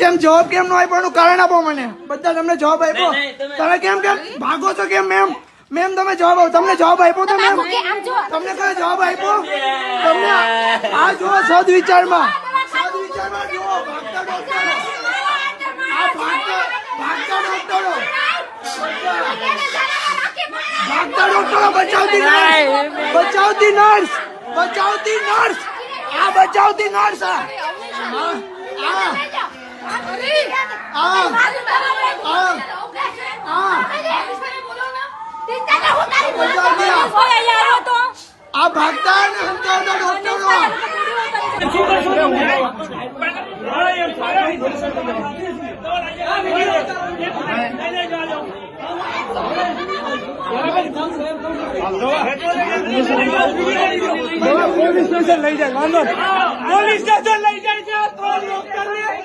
કેમ જવાબ કેમ નો આપ્યો? એનું કારણ આપો મને. બધા તમને જવાબ આપ્યો. તમે- તમે કેમ કેમ? ભાગો છો કેમ મેમ મેમ તમે જવાબ આપો તમને જવાબ આપ્યો તો મેમ જો. તમને કયો જવાબ આપ્યો? તમને આ- આ જુઓ સદ વિચારમાં. સદ વિચારમાં જુઓ. ભાગતા ડોક્ટરો આ ભાગતા ભાગતા ડોક્ટરો ભાગતા ડોક્ટરો બચાવતી નર્સ બચાવતી નર્સ બચાવતી નર્સ આ બચાવતી નર્સ આ. આ. આ ભાગતા અને સમજાવતા ડોક્ટરો પોલીસ સ્ટેશન લઈ જાય વાંધો પોલીસ સ્ટેશન લઈ જાય છે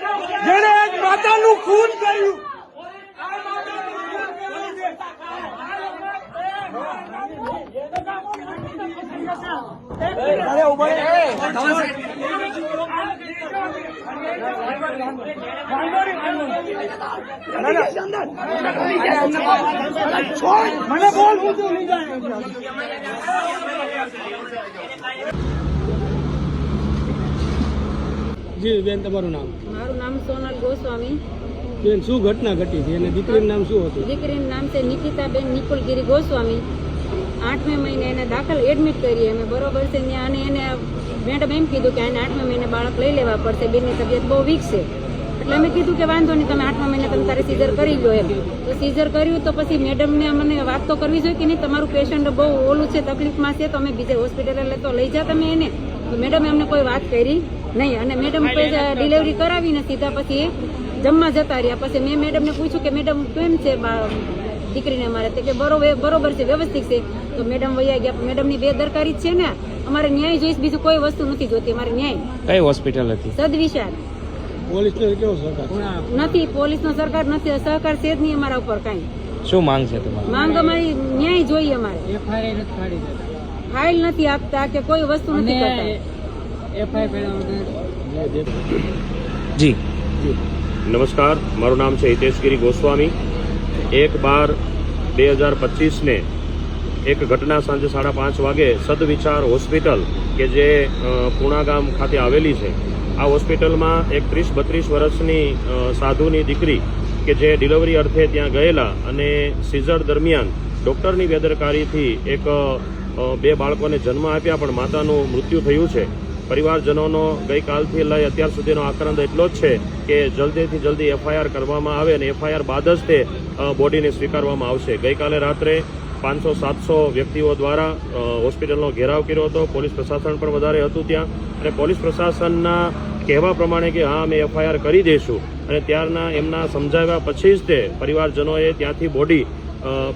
આ ત્રણ જેણે એક માતાનું ખૂન કર્યું. આ માતાનું ખૂન કર્યું છે. અરે ઊભા રહે. વાંધો નહીં, વાંધો નહીં. ના, ના. મને બોલ પૂછું લઈ જાય જી બેન તમારું નામ? મારું નામ સોનલ ગોસ્વામી. બેન શું ઘટના ઘટી છે? અને દીકરીનું નામ શું હતું? દીકરીનું નામ છે નિકિતાબેન નિકુલગીરી ગોસ્વામી. આઠમે મહિને એને દાખલ એડમિટ કરી અમે બરોબર છે ત્યાં અને એને મેડમ એમ કીધું કે એને આઠમે મહિને બાળક લઈ લેવા પડશે બેનની તબિયત બહુ વીક છે. એટલે અમે કીધું કે વાંધો નહીં તમે આઠમા મહિને તમે તારે સીઝર કરી લો એમ. તો સીઝર કર્યું તો પછી મેડમને અમને વાત તો કરવી જોઈએ કે નહીં તમારું પેશન્ટ બહુ ઓલું છે તકલીફમાં છે તો અમે બીજે હોસ્પિટલે તો લઈ જા તમે એને. તો મેડમે અમને કોઈ વાત કરી. નહીં અને મેડમ ડિલિવરી નથી સીધા પછી જમવા જતા રહ્યા. પછી મેં મેડમને પૂછ્યું કે મેડમ કેમ છે દીકરીને અમારે. તે કે બરોબર બરોબર છે વ્યવસ્થિત છે. તો મેડમ વૈયા ગયા. મેડમની બેદરકારી છે ને. અમારે ન્યાય જોઈશ બીજું કોઈ વસ્તુ નથી જોતી. અમારે ન્યાય. કઈ હોસ્પિટલ હતી? સદવિશાલ પોલીસનો કેવો સહકાર નથી પોલીસનો સરકાર નથી. સહકાર છે જ નહીં અમારા ઉપર કાંઈ. શું માંગ છે તમારી? માંગ અમારી ન્યાય જોઈએ અમારે. ફાઇલ નથી આપતા કે કોઈ વસ્તુ નથી કરતા. જી. નમસ્કાર મારું નામ છે હિતેશગીરી ગોસ્વામી. એક બાર બે હજાર પચીસને એક ઘટના સાંજે સાડા પાંચ વાગે સદવિચાર હોસ્પિટલ કે જે પૂણા ગામ ખાતે આવેલી છે. આ હોસ્પિટલમાં એક ત્રીસ બત્રીસ વર્ષની સાધુની દીકરી કે જે ડિલિવરી અર્થે ત્યાં ગયેલા અને સિઝર દરમિયાન ડૉક્ટરની બેદરકારીથી એક બે બાળકોને જન્મ આપ્યા પણ માતાનું મૃત્યુ થયું છે. પરિવારજનોનો ગઈકાલથી લઈ અત્યાર સુધીનો આક્રંદ એટલો જ છે કે જલ્દીથી જલ્દી એફઆઈઆર કરવામાં આવે અને એફઆઈઆર બાદ જ તે બોડીને સ્વીકારવામાં આવશે. ગઈકાલે રાત્રે પાંચસો, સાતસો વ્યક્તિઓ દ્વારા હોસ્પિટલનો ઘેરાવ કર્યો હતો. પોલીસ પ્રશાસન પણ વધારે હતું ત્યાં. અને પોલીસ પ્રશાસનના કહેવા પ્રમાણે કે, હા, અમે એફઆઈઆર કરી દઈશું. અને ત્યારના એમના સમજાવ્યા પછી જ તે પરિવારજનોએ ત્યાંથી બોડી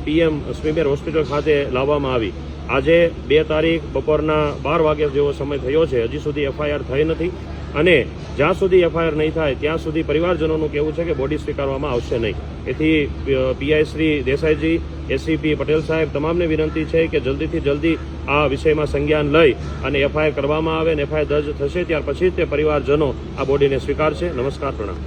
પીએમ સ્મીમેર હોસ્પિટલ ખાતે લાવવામાં આવી. આજે બે તારીખ બપોરના બાર વાગ્યા જેવો સમય થયો છે. હજી સુધી એફઆઈઆર થઈ નથી અને જ્યાં સુધી એફઆઈઆર નહીં થાય, ત્યાં સુધી પરિવારજનોનું કહેવું છે કે બોડી સ્વીકારવામાં આવશે નહીં. એથી પીઆઈ શ્રી દેસાઈજી, એસીપી પટેલ સાહેબ તમામને વિનંતી છે કે જલ્દીથી જલ્દી આ વિષયમાં સંજ્ઞાન લઈ અને એફઆઈઆર કરવામાં આવે અને એફઆઈઆર દર્જ થશે, ત્યાર પછી તે પરિવારજનો આ બોડીને સ્વીકારશે. નમસ્કાર, પ્રણામ.